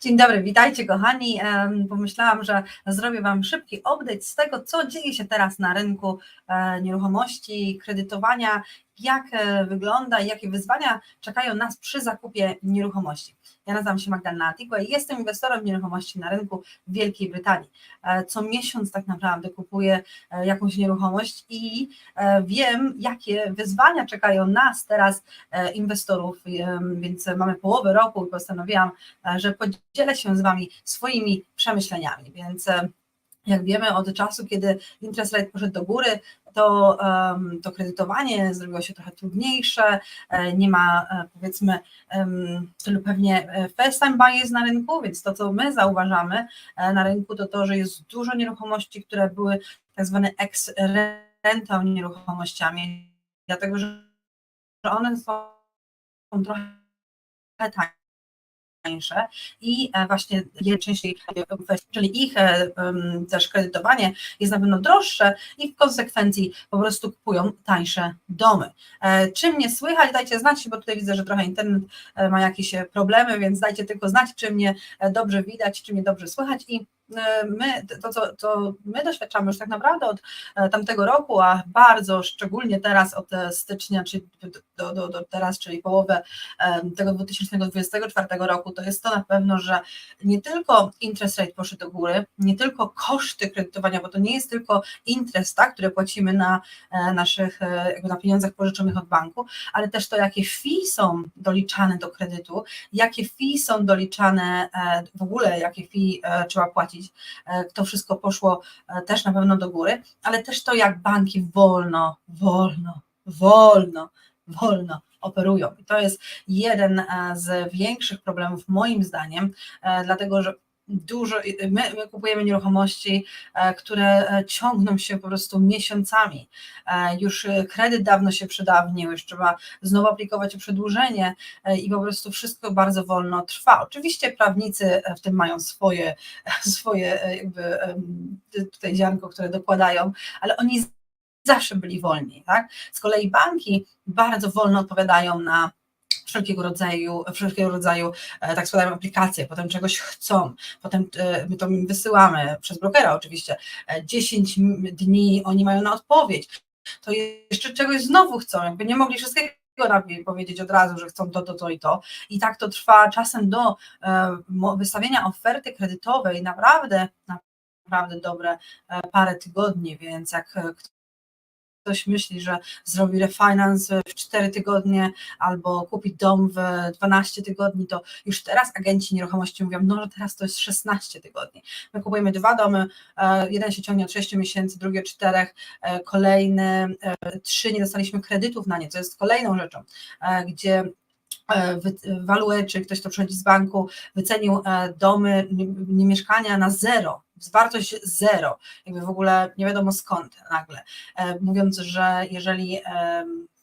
Dzień dobry, witajcie kochani. Pomyślałam, że zrobię Wam szybki update z tego, co dzieje się teraz na rynku e, nieruchomości, kredytowania, jak e, wygląda i jakie wyzwania czekają nas przy zakupie nieruchomości. Ja nazywam się Magdalena Atigua i jestem inwestorem nieruchomości na rynku w Wielkiej Brytanii. E, Co miesiąc tak naprawdę kupuję e, jakąś nieruchomość i wiem, jakie wyzwania czekają nas teraz, inwestorów, więc mamy połowę roku i postanowiłam że podzielę się z Wami swoimi przemyśleniami. Więc jak wiemy, od czasu, kiedy interest rate poszedł do góry, to, to kredytowanie zrobiło się trochę trudniejsze, e, nie ma e, powiedzmy tylu pewnie e, first time buyers na rynku, więc to, co my zauważamy na rynku, to to, że jest dużo nieruchomości, które były tak zwane ex-rental nieruchomościami, dlatego że one są trochę tańsze tańsze i e, właśnie częściej, e, czyli ich e, też kredytowanie jest na pewno droższe i w konsekwencji po prostu kupują tańsze domy. Czy mnie słychać? Dajcie znać, bo tutaj widzę, że trochę internet ma jakieś problemy, więc dajcie tylko znać, czy mnie dobrze widać, czy mnie dobrze słychać i my, to co, co my doświadczamy już tak naprawdę od tamtego roku, a bardzo szczególnie teraz od stycznia, czy do, do, do teraz, czyli połowę tego 2024 roku, to jest to na pewno, że nie tylko interest rate poszedł do góry, nie tylko koszty kredytowania, bo to nie jest tylko interest, tak, które płacimy na e, naszych, e, jakby na pieniądzach pożyczonych od banku, ale też to, jakie fee są doliczane do kredytu, jakie fee są doliczane e, w ogóle, jakie fee trzeba płacić, to wszystko poszło też na pewno do góry, ale też to, jak banki wolno, wolno, wolno, wolno operują. I to jest jeden e, z większych problemów, moim zdaniem, e, dlatego że dużo, my, my kupujemy nieruchomości, e, które ciągną się po prostu miesiącami. Już kredyt dawno się przedawnił, już trzeba znowu aplikować o przedłużenie i po prostu wszystko bardzo wolno trwa. Oczywiście prawnicy w tym mają swoje, swoje jakby tutaj ziarnko, które dokładają, ale oni zawsze byli wolni. Tak? Z kolei banki bardzo wolno odpowiadają na wszelkiego rodzaju, wszelkiego rodzaju, e, tak składają aplikacje, potem czegoś chcą, potem e, my to wysyłamy przez brokera oczywiście, e, 10 m- dni oni mają na odpowiedź, to jeszcze czegoś znowu chcą, jakby nie mogli wszystkiego powiedzieć od razu, że chcą to, to, to i to. I tak to trwa czasem do e, wystawienia oferty kredytowej naprawdę, naprawdę dobre e, parę tygodni, więc jak e, ktoś myśli, że zrobi refinance w 4 tygodnie albo kupi dom w 12 tygodni, to już teraz agenci nieruchomości mówią, no że teraz to jest 16 tygodni. My kupujemy dwa domy, e, jeden się ciągnie od 6 miesięcy, drugi od 4, e, kolejny, e, trzy nie dostaliśmy kredytów na nie, co jest kolejną rzeczą, e, gdzie e, Value, czy ktoś, kto przychodzi z banku, wycenił e, domy, nie mieszkania na zero, wartość zero, jakby w ogóle nie wiadomo skąd nagle, e, mówiąc, że jeżeli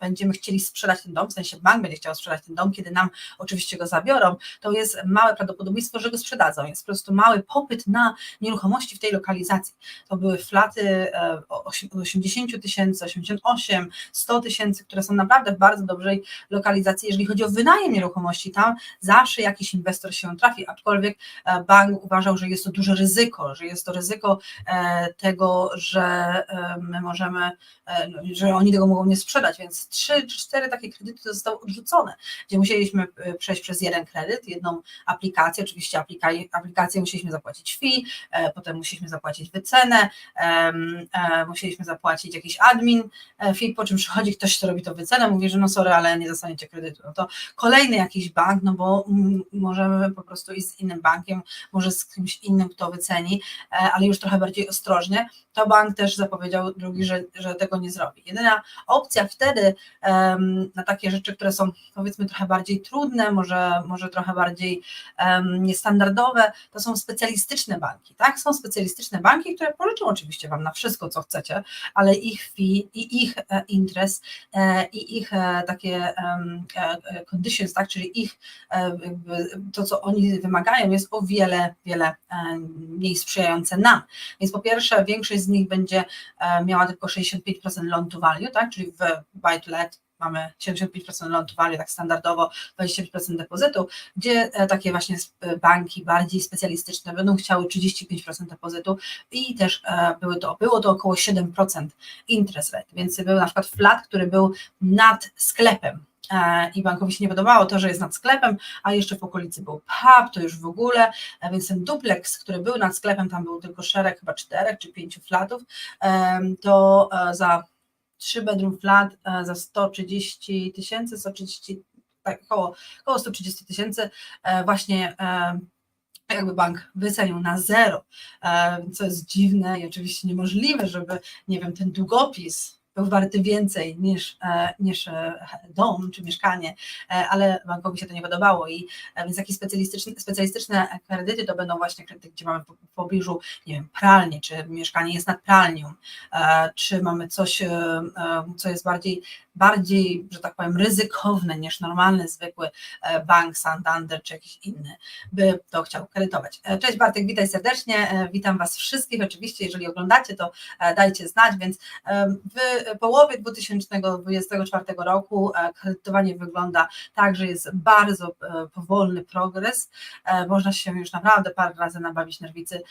będziemy chcieli sprzedać ten dom, w sensie bank będzie chciał sprzedać ten dom, kiedy nam oczywiście go zabiorą, to jest małe prawdopodobieństwo, że go sprzedadzą. Jest po prostu mały popyt na nieruchomości w tej lokalizacji. To były flaty e, o osi- 80 tysięcy, 88, 100 tysięcy, które są naprawdę w bardzo dobrej lokalizacji. Jeżeli chodzi o wynajem nieruchomości, tam zawsze jakiś inwestor się trafi, aczkolwiek e, bank uważał, że jest to duże ryzyko, że jest to ryzyko e, tego, że e, my możemy, e, no, że oni tego mogą nie sprzedać, więc trzy czy cztery takie kredyty zostały odrzucone, gdzie musieliśmy e, przejść przez jeden kredyt, jedną aplikację, oczywiście aplika- aplikację musieliśmy zapłacić fee, e, potem musieliśmy zapłacić wycenę, e, musieliśmy zapłacić jakiś admin fee, po czym przychodzi ktoś, kto robi to wycenę, mówi, że no sorry, ale nie dostaniecie kredytu. No to kolejny jakiś bank, no bo możemy po prostu iść z innym bankiem, może z kimś innym, kto wyceni, ale już trochę bardziej ostrożnie, to bank też zapowiedział drugi, że, że tego nie zrobi. Jedyna opcja wtedy na takie rzeczy, które są powiedzmy trochę bardziej trudne, może, może trochę bardziej niestandardowe, to są specjalistyczne banki, tak? Są specjalistyczne banki, które pożyczą oczywiście Wam na wszystko, co chcecie, ale ich fee i ich e, interest e, i ich e, takie conditions, tak? Czyli ich to, co oni wymagają, jest o wiele, wiele mniej sprzyjające nam. Więc po pierwsze, większość z nich będzie miała tylko 65% loan to value, tak? czyli w buy let mamy 75% loan to value, tak standardowo 25% depozytu, gdzie takie właśnie banki bardziej specjalistyczne będą chciały 35% depozytu i też były to, było to około 7% interest rate, więc był na przykład flat, który był nad sklepem, E, i bankowi się nie podobało to, że jest nad sklepem, a jeszcze w okolicy był pub, to już w ogóle, e, więc ten duplex, który był nad sklepem, tam był tylko szereg chyba czterech czy pięciu flatów, e, to za trzy bedroom flat za 130 tysięcy, 130, tak, około, około 130 tysięcy właśnie jakby bank wycenił na zero, co jest dziwne i oczywiście niemożliwe, żeby, nie wiem, ten długopis był warty więcej niż, e, niż e, dom czy mieszkanie, e, ale bankowi się to nie podobało i więc jakieś specjalistyczne, specjalistyczne kredyty to będą właśnie kredyty, gdzie mamy w pobliżu, nie wiem, pralnie, czy mieszkanie jest nad pralnią, czy mamy coś, co jest bardziej bardziej, że tak powiem, ryzykowne niż normalny, zwykły e, bank, Santander czy jakiś inny by to chciał kredytować. E, cześć Bartek, witaj serdecznie, e, witam Was wszystkich, oczywiście jeżeli oglądacie to dajcie znać, więc w połowie 2024 roku kredytowanie wygląda tak, że jest bardzo powolny progres, można się już naprawdę parę razy nabawić nerwicy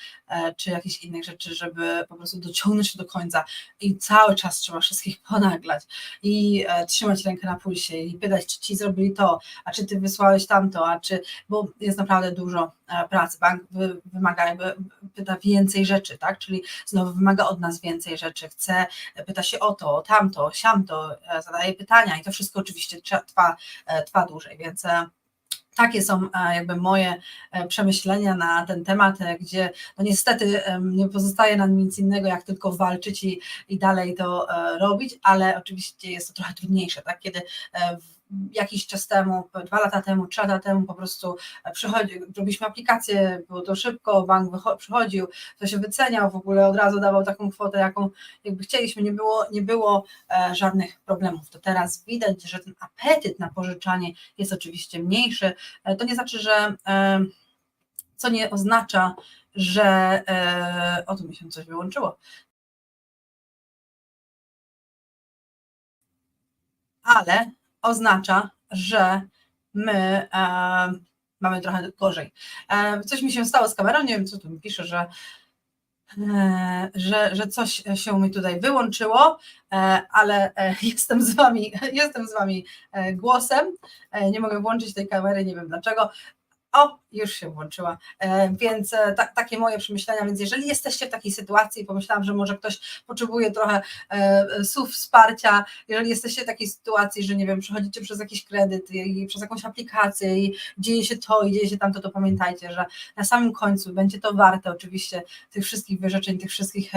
czy jakichś innych rzeczy, żeby po prostu dociągnąć do końca i cały czas trzeba wszystkich ponaglać. I e, trzymać rękę na pulsie i pytać, czy ci zrobili to, a czy ty wysłałeś tamto, a czy, bo jest naprawdę dużo e, pracy. Bank wy, wymaga, jakby pyta więcej rzeczy, tak? Czyli znowu wymaga od nas więcej rzeczy, chce, pyta się o to, o tamto, siamto, e, zadaje pytania i to wszystko oczywiście trwa, e, trwa dłużej, więc e, takie są e, jakby moje e, przemyślenia na ten temat, e, gdzie no niestety nie pozostaje nam nic innego, jak tylko walczyć i, i dalej to robić, ale oczywiście jest to trochę trudniejsze, tak? Kiedy jakiś czas temu, dwa lata temu, trzy lata temu po prostu przychodzi, robiliśmy aplikację, było to szybko, bank przychodził, to się wyceniał, w ogóle od razu dawał taką kwotę, jaką jakby chcieliśmy, nie było, nie było e, żadnych problemów. To teraz widać, że ten apetyt na pożyczanie jest oczywiście mniejszy. E, to nie znaczy, że e, co nie oznacza, że e, o tu mi się coś wyłączyło. Ale oznacza, że my e, mamy trochę gorzej. E, coś mi się stało z kamerą, nie wiem co tu mi pisze, że, e, że, że coś się mi tutaj wyłączyło, e, ale e, jestem z wami, jestem z wami e, głosem. Nie mogę włączyć tej kamery, nie wiem dlaczego. O, już się włączyła. E, więc e, ta, takie moje przemyślenia. Więc jeżeli jesteście w takiej sytuacji, pomyślałam, że może ktoś potrzebuje trochę e, słów wsparcia, jeżeli jesteście w takiej sytuacji, że nie wiem, przechodzicie przez jakiś kredyt i przez jakąś aplikację i dzieje się to i dzieje się tamto, to pamiętajcie, że na samym końcu będzie to warte oczywiście tych wszystkich wyrzeczeń, tych wszystkich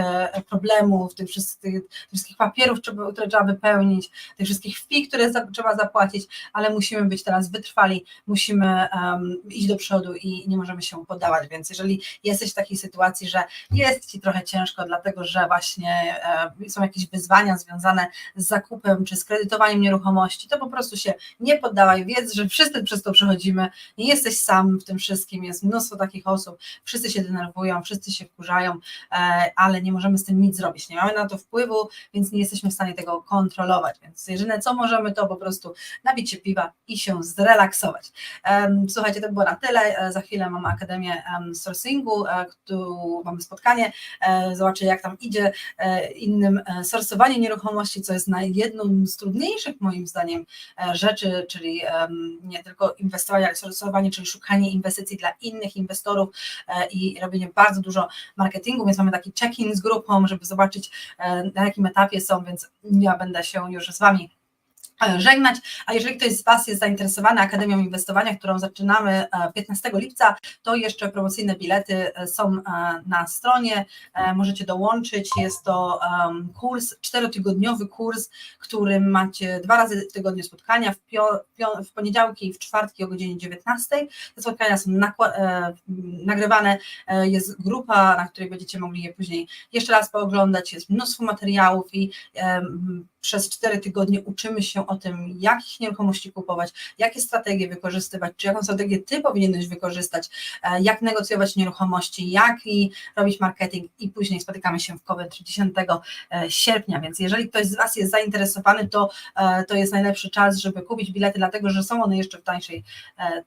problemów, tych wszystkich, tych wszystkich papierów, które trzeba wypełnić, tych wszystkich wpi, które trzeba zapłacić, ale musimy być teraz wytrwali, musimy um, iść do przodu i nie możemy się poddawać, więc jeżeli jesteś w takiej sytuacji, że jest Ci trochę ciężko, dlatego że właśnie e, są jakieś wyzwania związane z zakupem czy z kredytowaniem nieruchomości, to po prostu się nie poddawaj, wiedz, że wszyscy przez to przechodzimy, nie jesteś sam w tym wszystkim, jest mnóstwo takich osób, wszyscy się denerwują, wszyscy się wkurzają, e, ale nie możemy z tym nic zrobić, nie mamy na to wpływu, więc nie jesteśmy w stanie tego kontrolować, więc jedyne co możemy, to po prostu nabić się piwa i się zrelaksować. Słuchajcie, to było na tyle, za chwilę mamy Akademię Sourcingu, e, tu mamy spotkanie, e, zobaczę jak tam idzie innym sorsowanie nieruchomości, co jest na jedną z trudniejszych moim zdaniem rzeczy, czyli nie tylko inwestowanie, ale sorsowanie, czyli szukanie inwestycji dla innych inwestorów i robienie bardzo dużo marketingu, więc mamy taki check-in z grupą, żeby zobaczyć na jakim etapie są, więc ja będę się już z Wami E, żegnać. A jeżeli ktoś z Was jest zainteresowany Akademią Inwestowania, którą zaczynamy 15 e, lipca, to jeszcze promocyjne bilety e, są na stronie. Możecie dołączyć. Jest to kurs, czterotygodniowy kurs, którym macie dwa razy w tygodniu spotkania, w, w poniedziałki i w czwartki o godzinie 19. Te spotkania są nagrywane. Jest grupa, na której będziecie mogli je później jeszcze raz pooglądać. Jest mnóstwo materiałów i przez cztery tygodnie uczymy się o tym, jakich nieruchomości kupować, jakie strategie wykorzystywać, czy jaką strategię ty powinieneś wykorzystać, e, jak negocjować nieruchomości, jak i robić marketing. I później spotykamy się w Coventry 10 e, sierpnia, więc jeżeli ktoś z Was jest zainteresowany, to e, to jest najlepszy czas, żeby kupić bilety, dlatego że są one jeszcze w tańszej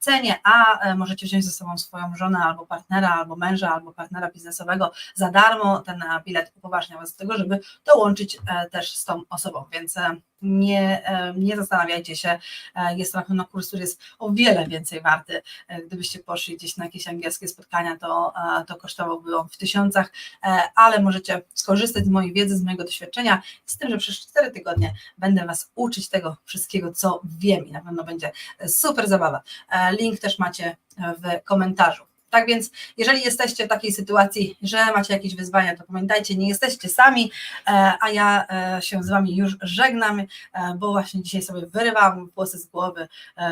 cenie, a możecie wziąć ze sobą swoją żonę albo partnera, albo męża, albo partnera biznesowego za darmo. Ten bilet upoważnia Was do tego, żeby dołączyć też z tą osobą, więc e, nie, e, nie zastanawiajcie się, e, jest to na pewno kurs, który jest o wiele więcej warty. Gdybyście poszli gdzieś na jakieś angielskie spotkania, to, to kosztowałby on w tysiącach, ale możecie skorzystać z mojej wiedzy, z mojego doświadczenia, z tym, że przez 4 tygodnie będę Was uczyć tego wszystkiego, co wiem i na pewno będzie super zabawa. Link też macie w komentarzu. Tak więc, jeżeli jesteście w takiej sytuacji, że macie jakieś wyzwania, to pamiętajcie, nie jesteście sami, e, a ja e, się z Wami już żegnam, e, bo właśnie dzisiaj sobie wyrywałam włosy z głowy,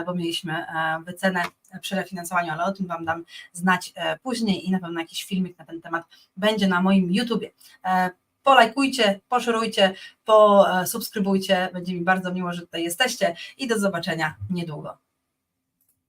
bo mieliśmy wycenę przy refinansowaniu, ale o tym Wam dam znać później i na pewno jakiś filmik na ten temat będzie na moim YouTubie. Polajkujcie, poszerujcie, posubskrybujcie, będzie mi bardzo miło, że tutaj jesteście i do zobaczenia niedługo.